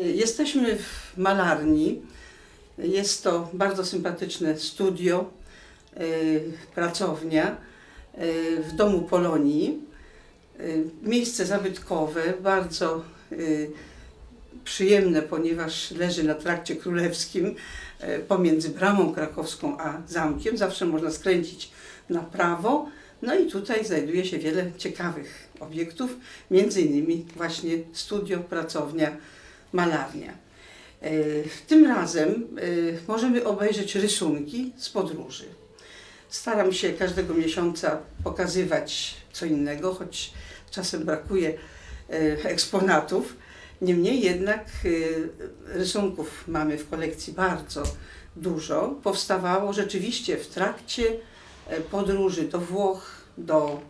Jesteśmy w malarni. Jest to bardzo sympatyczne studio, y, pracownia y, w domu Polonii. Y, Miejsce zabytkowe, bardzo przyjemne, ponieważ leży na trakcie królewskim pomiędzy bramą krakowską a zamkiem. Zawsze można skręcić na prawo. No i tutaj znajduje się wiele ciekawych obiektów, między innymi właśnie studio, pracownia, malarnia. E, Tym razem e, możemy obejrzeć rysunki z podróży. Staram się każdego miesiąca pokazywać co innego, choć czasem brakuje e, eksponatów. Niemniej jednak rysunków mamy w kolekcji bardzo dużo. Powstawało rzeczywiście w trakcie podróży do Włoch, do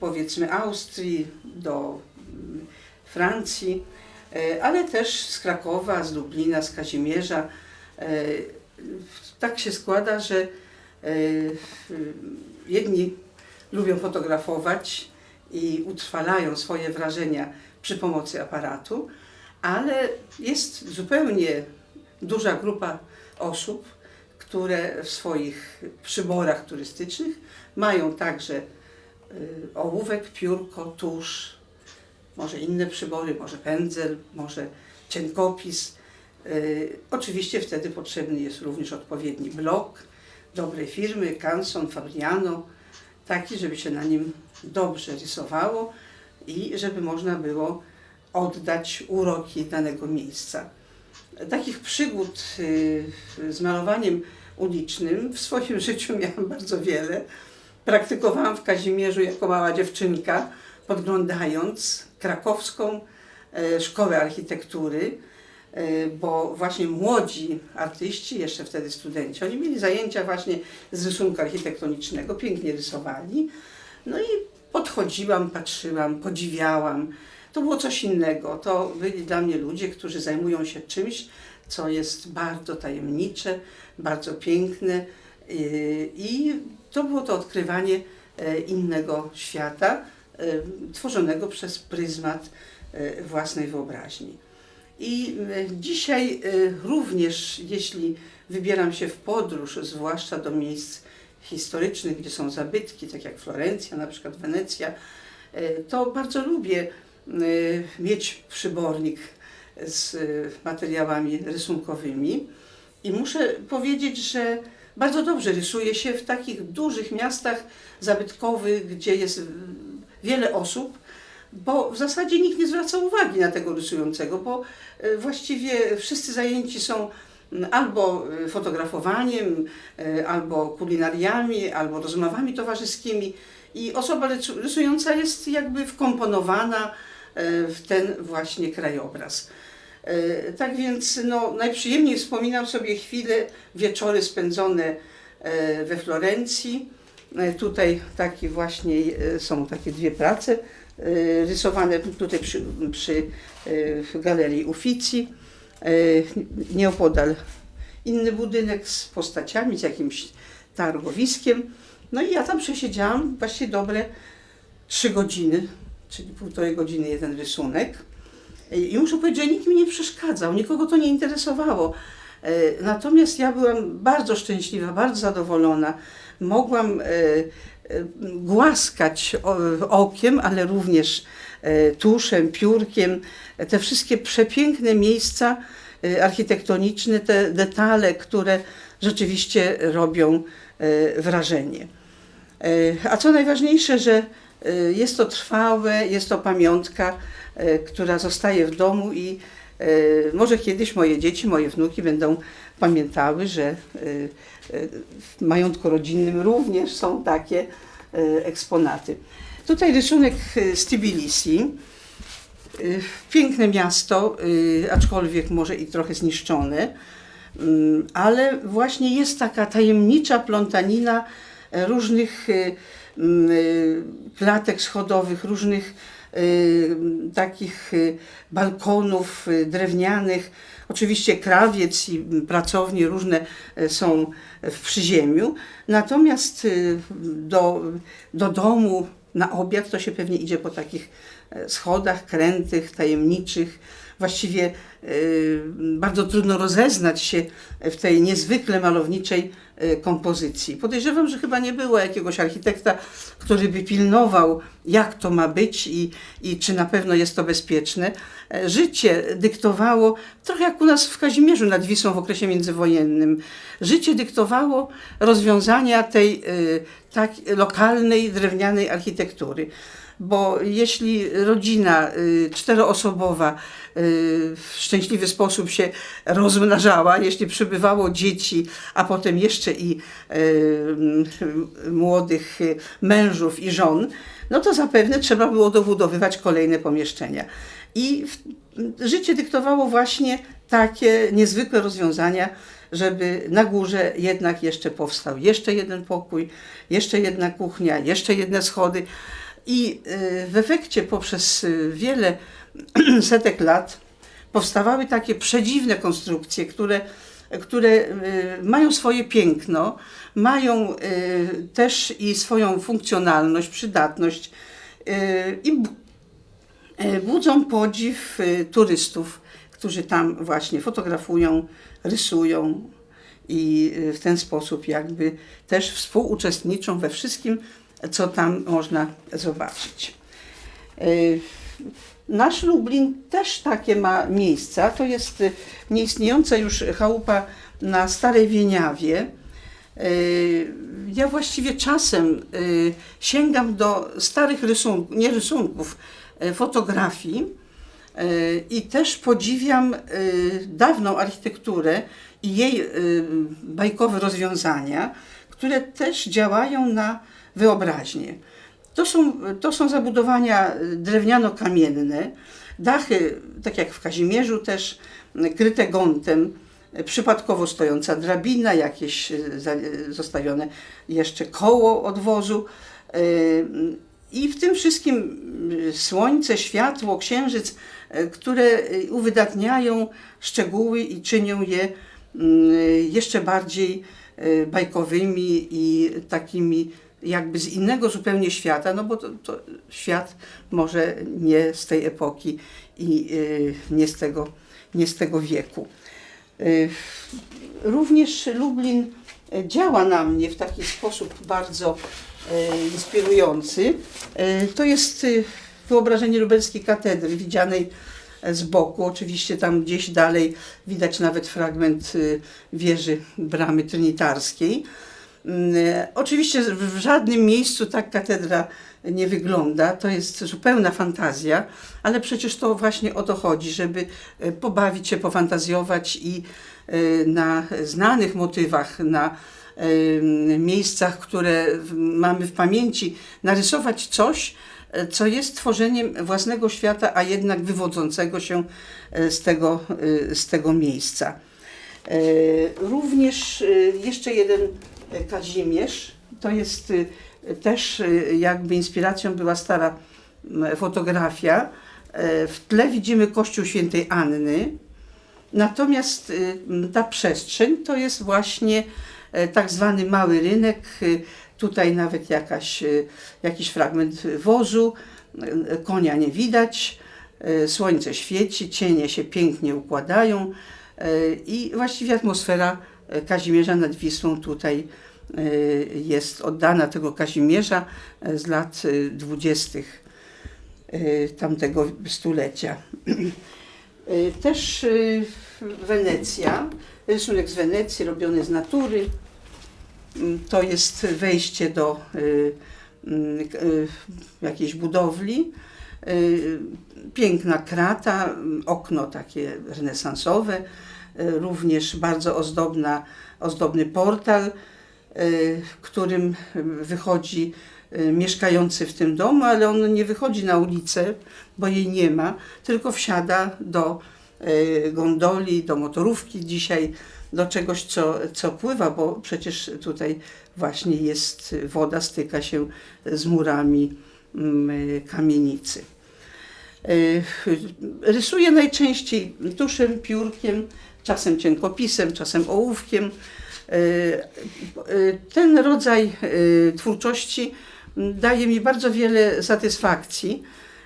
powiedzmy Austrii, do mm, Francji, e, ale też z Krakowa, z Lublina, z Kazimierza. E, Tak się składa, że e, jedni lubią fotografować i utrwalają swoje wrażenia przy pomocy aparatu, ale jest zupełnie duża grupa osób, które w swoich przyborach turystycznych mają także ołówek, piórko, tusz, może inne przybory, może pędzel, może cienkopis. Y, Oczywiście wtedy potrzebny jest również odpowiedni blok dobrej firmy, Canson, Fabriano, taki, żeby się na nim dobrze rysowało i żeby można było oddać uroki danego miejsca. Takich przygód y, z malowaniem ulicznym w swoim życiu miałam bardzo wiele. Praktykowałam w Kazimierzu jako mała dziewczynka, podglądając krakowską e, szkołę architektury, e, bo właśnie młodzi artyści, jeszcze wtedy studenci, oni mieli zajęcia właśnie z rysunku architektonicznego, pięknie rysowali. No i podchodziłam, patrzyłam, podziwiałam. To było coś innego. To byli dla mnie ludzie, którzy zajmują się czymś, co jest bardzo tajemnicze, bardzo piękne yy, i to było to odkrywanie e, innego świata, e, tworzonego przez pryzmat e, własnej wyobraźni. I e, dzisiaj również, jeśli wybieram się w podróż, zwłaszcza do miejsc historycznych, gdzie są zabytki, tak jak Florencja, na przykład Wenecja, to bardzo lubię mieć przybornik z materiałami rysunkowymi. I muszę powiedzieć, że bardzo dobrze rysuje się w takich dużych miastach zabytkowych, gdzie jest wiele osób, bo w zasadzie nikt nie zwraca uwagi na tego rysującego, bo e, właściwie wszyscy zajęci są albo e, fotografowaniem, e, albo kulinariami, albo rozmowami towarzyskimi i osoba rysu- rysująca jest jakby wkomponowana w ten właśnie krajobraz. Tak więc no, najprzyjemniej wspominam sobie chwile, wieczory spędzone we Florencji. E, Tutaj takie właśnie e, są takie dwie prace e, rysowane tutaj przy, przy galerii. E, Nieopodal inny budynek z postaciami, z jakimś targowiskiem. No i ja tam przesiedziałam właściwie dobre trzy godziny, czyli półtorej godziny jeden rysunek. I muszę powiedzieć, że nikt mi nie przeszkadzał, nikogo to nie interesowało. Natomiast ja byłam bardzo szczęśliwa, bardzo zadowolona. Mogłam e, e, głaskać okiem, ale również e, tuszem, piórkiem te wszystkie przepiękne miejsca architektoniczne, te detale, które rzeczywiście robią wrażenie. A co najważniejsze, że jest to trwałe, jest to pamiątka, która zostaje w domu i może kiedyś moje dzieci, moje wnuki będą pamiętały, że e, e, w majątku rodzinnym również są takie e, eksponaty. Tutaj rysunek z Tbilisi. Piękne miasto, aczkolwiek może i trochę zniszczone, ale właśnie jest taka tajemnicza plątanina różnych mm, klatek schodowych, różnych takich e, balkonów e, drewnianych. Oczywiście krawiec i pracownie różne są w przyziemiu. Natomiast do, do domu na obiad to się pewnie idzie po takich e, schodach krętych, tajemniczych. Właściwie y, bardzo trudno rozeznać się w tej niezwykle malowniczej y, kompozycji. Podejrzewam, że chyba nie było jakiegoś architekta, który by pilnował, jak to ma być i, i czy na pewno jest to bezpieczne. E, życie dyktowało, trochę jak u nas w Kazimierzu nad Wisłą w okresie międzywojennym, życie dyktowało rozwiązania tej y, tak, lokalnej, drewnianej architektury bo jeśli rodzina y, czteroosobowa y, w szczęśliwy sposób się rozmnażała, jeśli przybywało dzieci, a potem jeszcze i y, młodych mężów i żon, no to zapewne trzeba było dobudowywać kolejne pomieszczenia. I życie dyktowało właśnie takie niezwykłe rozwiązania, żeby na górze jednak jeszcze powstał jeszcze jeden pokój, jeszcze jedna kuchnia, jeszcze jedne schody. I y, w efekcie poprzez y, wiele setek lat powstawały takie przedziwne konstrukcje, które, które y, mają swoje piękno, mają też i swoją funkcjonalność, przydatność i budzą podziw turystów, którzy tam właśnie fotografują, rysują i w ten sposób jakby też współuczestniczą we wszystkim, co tam można zobaczyć. E, nasz Lublin też takie ma miejsca. To jest nieistniejąca już chałupa na Starej Wieniawie. E, ja właściwie czasem sięgam do starych rysunków, nie rysunków, fotografii i też podziwiam dawną architekturę i jej bajkowe rozwiązania, które też działają na wyobraźnię. To są, to są zabudowania drewniano-kamienne, dachy, tak jak w Kazimierzu też, kryte gątem, przypadkowo stojąca drabina, jakieś e, e, zostawione jeszcze koło odwozu. E, I w tym wszystkim słońce, światło, księżyc, które uwydatniają szczegóły i czynią je jeszcze bardziej bajkowymi i takimi jakby z innego zupełnie świata, no bo to, to świat może nie z tej epoki i y, nie, z tego, nie z tego wieku. Y, również Lublin działa na mnie w taki sposób bardzo y, inspirujący. To jest wyobrażenie lubelskiej katedry, widzianej z boku. Oczywiście tam gdzieś dalej widać nawet fragment wieży bramy trinitarskiej. Mm, oczywiście w żadnym miejscu tak katedra nie wygląda, to jest zupełna fantazja, ale przecież to właśnie o to chodzi, żeby e, pobawić się, pofantazjować i e, na znanych motywach, na e, miejscach, które mamy w pamięci, narysować coś, co jest tworzeniem własnego świata, a jednak wywodzącego się z tego, z tego miejsca. Również jeszcze jeden Kazimierz. To jest y, też y, jakby inspiracją była stara fotografia. E, w tle widzimy kościół świętej Anny. Natomiast ta przestrzeń to jest właśnie e, tak zwany mały rynek. Tutaj nawet jakaś, jakiś fragment wozu, konia nie widać, słońce świeci, cienie się pięknie układają i właściwie atmosfera Kazimierza nad Wisłą tutaj e, jest oddana tego Kazimierza e, z lat e, dwudziestych tamtego stulecia. Też Wenecja, rysunek z Wenecji robiony z natury. Mm, to jest wejście do jakiejś budowli. Piękna krata, okno takie renesansowe, również bardzo ozdobna, ozdobny portal, e, którym wychodzi e, mieszkający w tym domu, ale on nie wychodzi na ulicę, bo jej nie ma, tylko wsiada do gondoli, do motorówki dzisiaj, do czegoś, co, co pływa, bo przecież tutaj właśnie jest woda, styka się z murami mm, kamienicy. Rysuje najczęściej tuszem, piórkiem, czasem cienkopisem, czasem ołówkiem. E, e, ten rodzaj e, twórczości mm, daje mi bardzo wiele satysfakcji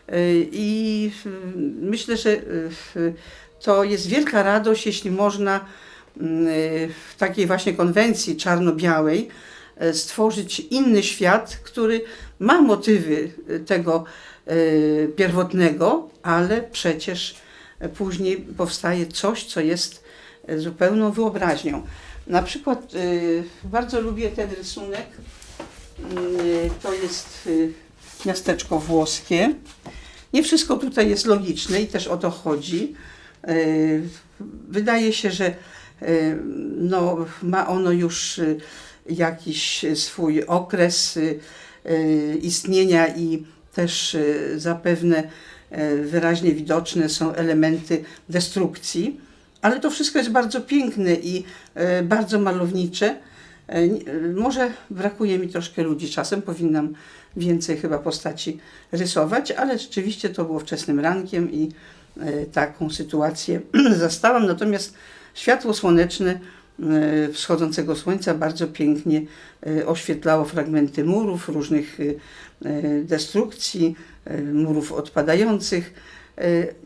y, i y, myślę, że y, to jest wielka radość, jeśli można w takiej właśnie konwencji czarno-białej stworzyć inny świat, który ma motywy tego pierwotnego, ale przecież później powstaje coś, co jest zupełną wyobraźnią. Na przykład y, bardzo lubię ten rysunek. Y, to jest y, miasteczko włoskie. Nie wszystko tutaj jest logiczne i też o to chodzi. Wydaje się, że no, ma ono już jakiś swój okres istnienia i też zapewne wyraźnie widoczne są elementy destrukcji ale to wszystko jest bardzo piękne i e, bardzo malownicze. E, e, może brakuje mi troszkę ludzi czasem, powinnam więcej chyba postaci rysować, ale rzeczywiście to było wczesnym rankiem i taką sytuację zastałam. Natomiast światło słoneczne wschodzącego słońca bardzo pięknie oświetlało fragmenty murów, różnych destrukcji, murów odpadających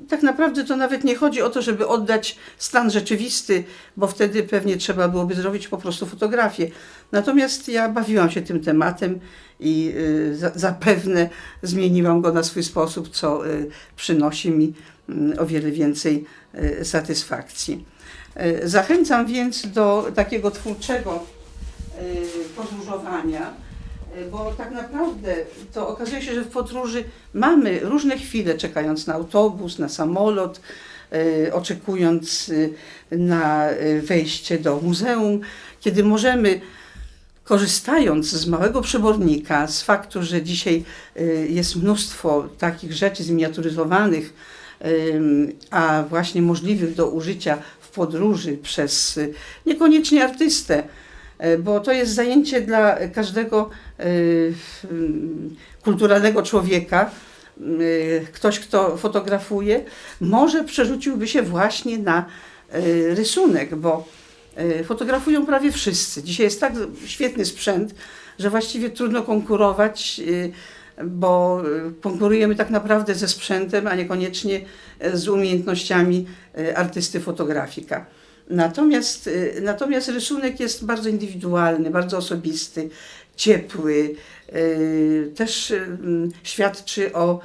tak naprawdę to nawet nie chodzi o to, żeby oddać stan rzeczywisty, bo wtedy pewnie trzeba byłoby zrobić po prostu fotografię. Natomiast ja bawiłam się tym tematem i e, zapewne zmieniłam go na swój sposób, co e, przynosi mi mm, o wiele więcej satysfakcji. Zachęcam więc do takiego twórczego podróżowania bo tak naprawdę to okazuje się, że w podróży mamy różne chwile, czekając na autobus, na samolot, e, oczekując e, na e, wejście do muzeum, kiedy możemy korzystając z małego przybornika, z faktu, że dzisiaj jest mnóstwo takich rzeczy zminiaturyzowanych, a właśnie możliwych do użycia w podróży przez niekoniecznie artystę, E, bo to jest zajęcie dla każdego e, kulturalnego człowieka. E, ktoś, kto fotografuje, może przerzuciłby się właśnie na rysunek, bo fotografują prawie wszyscy. Dzisiaj jest tak świetny sprzęt, że właściwie trudno konkurować, bo konkurujemy tak naprawdę ze sprzętem, a niekoniecznie z umiejętnościami artysty fotografika. Natomiast, y, natomiast rysunek jest bardzo indywidualny, bardzo osobisty, ciepły, y, też y, świadczy o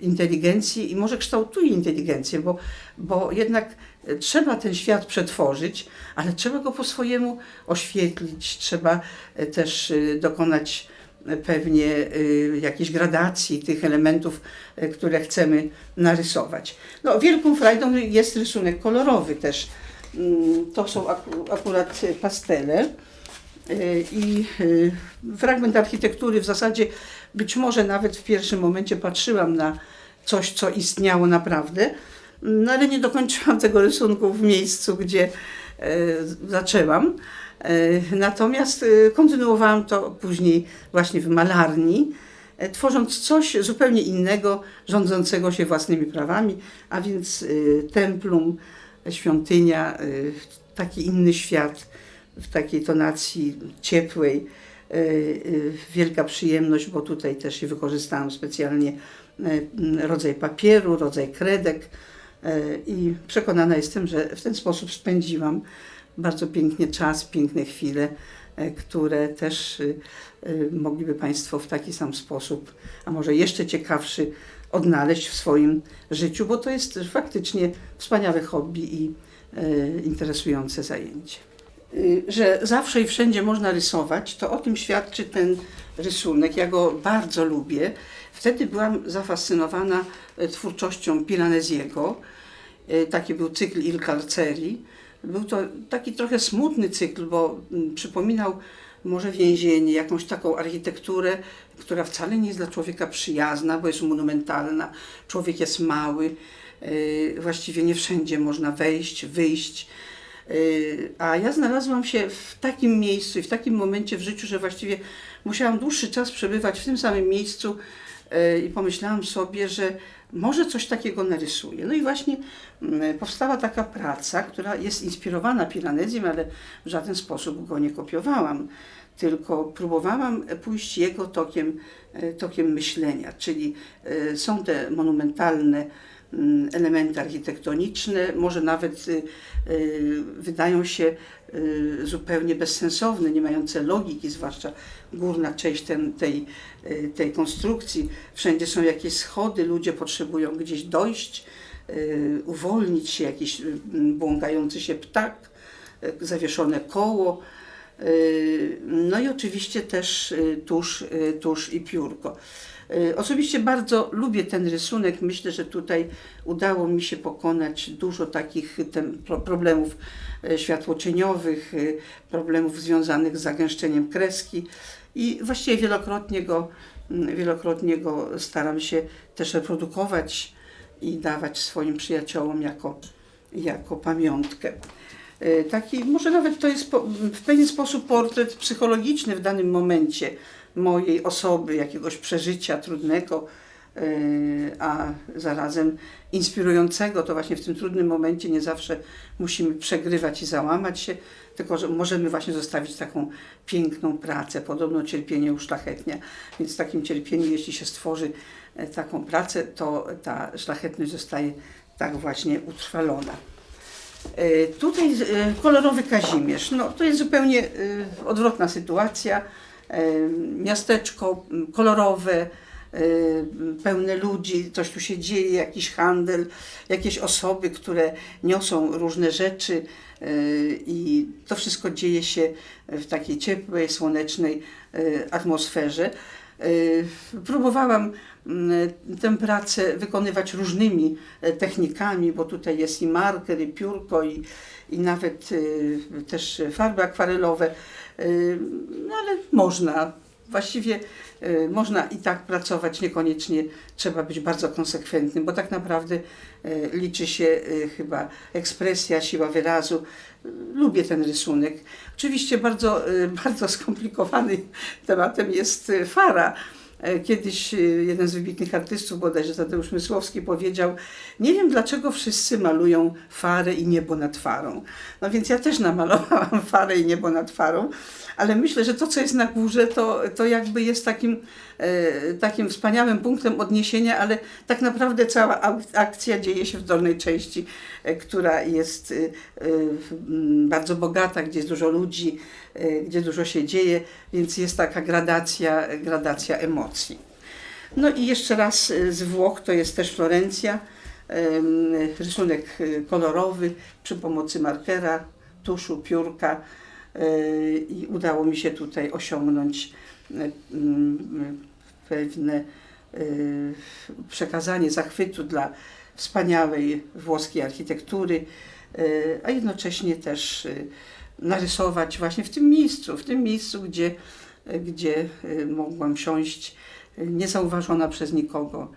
inteligencji i może kształtuje inteligencję, bo, bo jednak trzeba ten świat przetworzyć, ale trzeba go po swojemu oświetlić, trzeba też dokonać pewnie jakiejś gradacji tych elementów, które chcemy narysować. No, wielką frajdą jest rysunek kolorowy też to są akurat pastele y, i y, fragment architektury w zasadzie być może nawet w pierwszym momencie patrzyłam na coś, co istniało naprawdę, no ale nie dokończyłam tego rysunku w miejscu, gdzie y, zaczęłam. Natomiast kontynuowałam to później właśnie w malarni, tworząc coś zupełnie innego, rządzącego się własnymi prawami, a więc templum świątynia, y, taki inny świat w takiej tonacji ciepłej. Y, y, wielka przyjemność, bo tutaj też i wykorzystałam specjalnie rodzaj papieru, rodzaj kredek i przekonana jestem, że w ten sposób spędziłam bardzo pięknie czas, piękne chwile, które też mogliby Państwo w taki sam sposób, a może jeszcze ciekawszy, odnaleźć w swoim życiu, bo to jest faktycznie wspaniałe hobby i e, interesujące zajęcie. Y, że zawsze i wszędzie można rysować, to o tym świadczy ten rysunek. Ja go bardzo lubię. Wtedy byłam zafascynowana e, twórczością Piranesiego. E, taki był cykl Il Carceri. Był to taki trochę smutny cykl, bo mm, przypominał może więzienie, jakąś taką architekturę, która wcale nie jest dla człowieka przyjazna, bo jest monumentalna. Człowiek jest mały, yy, właściwie nie wszędzie można wejść, wyjść. Yy, a ja znalazłam się w takim miejscu i w takim momencie w życiu, że właściwie musiałam dłuższy czas przebywać w tym samym miejscu yy, i pomyślałam sobie, że może coś takiego narysuję. No i właśnie mm, powstała taka praca, która jest inspirowana Piranezjem, ale w żaden sposób go nie kopiowałam tylko próbowałam pójść jego tokiem, e, tokiem myślenia, czyli e, są te monumentalne elementy architektoniczne, może nawet y, y, wydają się y, zupełnie bezsensowne, nie mające logiki, zwłaszcza górna część ten, tej, tej konstrukcji. Wszędzie są jakieś schody, ludzie potrzebują gdzieś dojść, uwolnić się, jakiś błąkający się ptak, zawieszone koło. No i oczywiście też tusz, tusz i piórko. Osobiście bardzo lubię ten rysunek. Myślę, że tutaj udało mi się pokonać dużo takich problemów światłocieniowych, problemów związanych z zagęszczeniem kreski i właściwie wielokrotnie go, wielokrotnie go staram się też reprodukować i dawać swoim przyjaciołom jako, jako pamiątkę. Taki, może nawet to jest w pewien sposób portret psychologiczny w danym momencie mojej osoby, jakiegoś przeżycia trudnego, a zarazem inspirującego, to właśnie w tym trudnym momencie nie zawsze musimy przegrywać i załamać się, tylko że możemy właśnie zostawić taką piękną pracę. Podobno cierpienie uszlachetnia, więc takim cierpieniem, jeśli się stworzy taką pracę, to ta szlachetność zostaje tak właśnie utrwalona. Tutaj kolorowy Kazimierz, no to jest zupełnie odwrotna sytuacja miasteczko kolorowe, pełne ludzi, coś tu się dzieje, jakiś handel, jakieś osoby, które niosą różne rzeczy i to wszystko dzieje się w takiej ciepłej, słonecznej atmosferze. Próbowałam tę pracę wykonywać różnymi technikami, bo tutaj jest i marker, i piórko, i, i nawet też farby akwarelowe. No ale można. Właściwie y, można i tak pracować, niekoniecznie trzeba być bardzo konsekwentnym, bo tak naprawdę y, liczy się y, chyba ekspresja, siła wyrazu. Lubię ten rysunek. Oczywiście bardzo, bardzo skomplikowany tematem jest fara. Kiedyś jeden z wybitnych artystów, bodajże Tadeusz Mysłowski, powiedział: Nie wiem, dlaczego wszyscy malują farę i niebo nad farą. No więc ja też namalowałam farę i niebo nad farą, ale myślę, że to, co jest na górze, to, to jakby jest takim, e, takim wspaniałym punktem odniesienia, ale tak naprawdę cała akcja dzieje się w dolnej części, e, która jest e, bardzo bogata, gdzie jest dużo ludzi, gdzie dużo się dzieje, więc jest taka gradacja, gradacja emocji. No i jeszcze raz z Włoch, to jest też Florencja, rysunek kolorowy przy pomocy markera, tuszu, piórka, i udało mi się tutaj osiągnąć pewne przekazanie zachwytu dla wspaniałej włoskiej architektury, a jednocześnie też narysować właśnie w tym miejscu, w tym miejscu, gdzie, gdzie mogłam siąść niezauważona przez nikogo.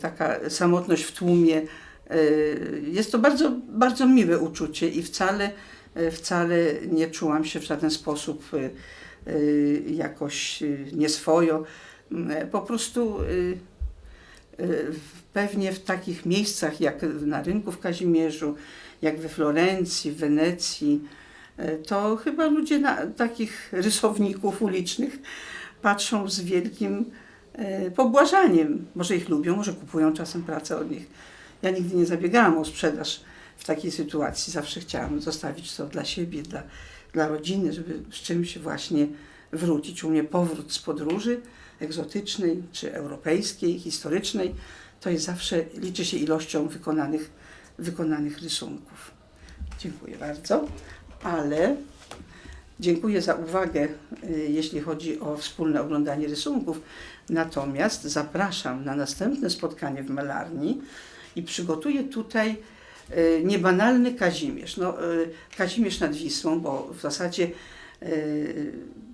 Taka samotność w tłumie. Jest to bardzo, bardzo miłe uczucie i wcale wcale nie czułam się w żaden sposób jakoś nieswojo. Po prostu pewnie w takich miejscach jak na rynku w Kazimierzu, jak we Florencji, w Wenecji, to chyba ludzie na takich rysowników ulicznych patrzą z wielkim pobłażaniem. Może ich lubią, może kupują czasem pracę od nich. Ja nigdy nie zabiegałam o sprzedaż w takiej sytuacji zawsze chciałam zostawić to dla siebie, dla, dla rodziny, żeby z czymś właśnie wrócić. U mnie powrót z podróży egzotycznej czy europejskiej, historycznej, to jest zawsze, liczy się ilością wykonanych, wykonanych rysunków. Dziękuję bardzo, ale dziękuję za uwagę, y, jeśli chodzi o wspólne oglądanie rysunków. Natomiast zapraszam na następne spotkanie w malarni i przygotuję tutaj E, niebanalny Kazimierz. No, e, Kazimierz nad Wisłą, bo w zasadzie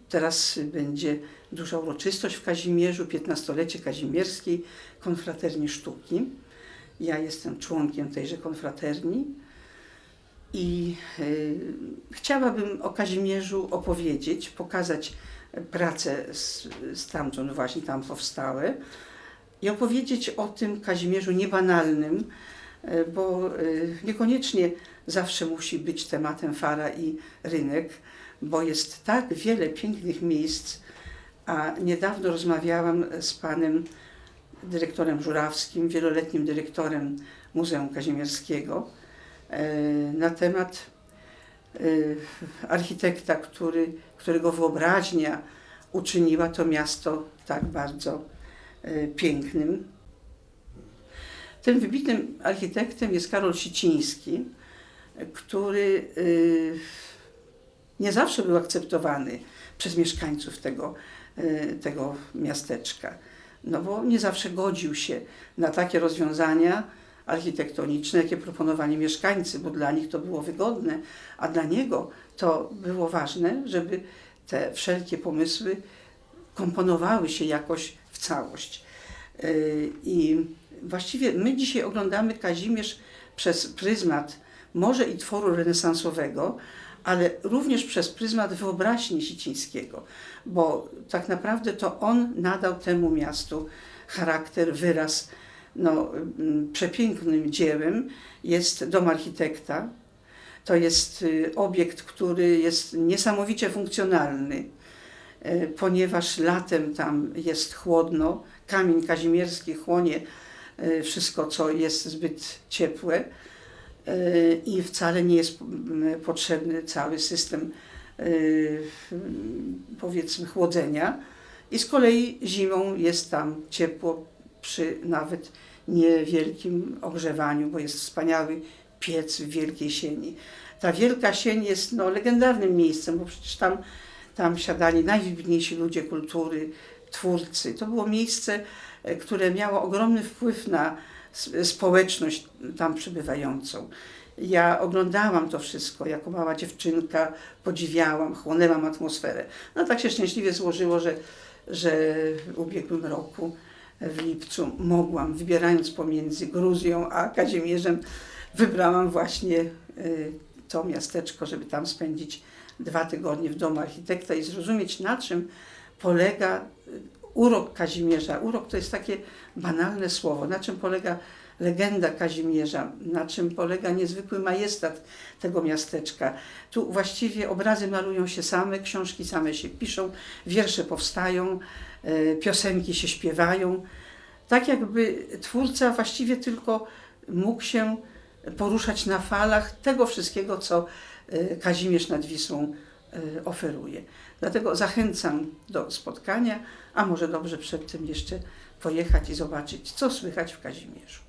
teraz będzie duża uroczystość w Kazimierzu, 15-lecie kazimierskiej konfraterni sztuki. Ja jestem członkiem tejże konfraterni i chciałabym o Kazimierzu opowiedzieć, pokazać prace stamtąd właśnie tam powstałe i opowiedzieć o tym Kazimierzu niebanalnym, E, bo e, niekoniecznie zawsze musi być tematem fara i rynek. bo jest tak wiele pięknych miejsc, a niedawno rozmawiałam z panem dyrektorem Żurawskim, wieloletnim dyrektorem Muzeum Kazimierskiego, na temat e, architekta, który, którego wyobraźnia uczyniła to miasto tak bardzo e, pięknym. Tym wybitnym architektem jest Karol Siciński, który nie zawsze był akceptowany przez mieszkańców tego, tego miasteczka no bo nie zawsze godził się na takie rozwiązania architektoniczne, jakie proponowali mieszkańcy, bo dla nich to było wygodne, a dla niego to było ważne, żeby te wszelkie pomysły komponowały się jakoś w całość. Yy, I właściwie my dzisiaj oglądamy Kazimierz przez pryzmat może i tworu renesansowego, ale również przez pryzmat wyobraźni Sicińskiego, bo tak naprawdę to on nadał temu miastu charakter, wyraz. No, mm, przepięknym dziełem jest dom architekta. To jest y, obiekt, który jest niesamowicie funkcjonalny, y, ponieważ latem tam jest chłodno, kamień kazimierski chłonie y, wszystko, co jest zbyt ciepłe i wcale nie jest potrzebny cały system powiedzmy chłodzenia. I z kolei zimą jest tam ciepło przy nawet niewielkim ogrzewaniu, bo jest wspaniały piec w Wielkiej Sieni. Ta Wielka Sień jest no, legendarnym miejscem, bo przecież tam, tam siadali najwybitniejsi ludzie kultury, twórcy. To było miejsce, e, które miało ogromny wpływ na społeczność tam przybywającą. Ja oglądałam to wszystko jako mała dziewczynka, podziwiałam, chłonęłam atmosferę. No tak się szczęśliwie złożyło, że, że w ubiegłym roku, w lipcu, mogłam, wybierając pomiędzy Gruzją a Kazimierzem, wybrałam właśnie y, to miasteczko, żeby tam spędzić dwa tygodnie w domu architekta i zrozumieć, na czym polega urok Kazimierza. Urok to jest takie banalne słowo. Na czym polega legenda Kazimierza, na czym polega niezwykły majestat tego miasteczka. Tu właściwie obrazy malują się same, książki same się piszą, wiersze powstają, e, piosenki się śpiewają. Tak jakby twórca właściwie tylko mógł się poruszać na falach tego wszystkiego, co e, Kazimierz nad Wisłą e, oferuje. Dlatego zachęcam do spotkania, a może dobrze przed tym jeszcze pojechać i zobaczyć, co słychać w Kazimierzu.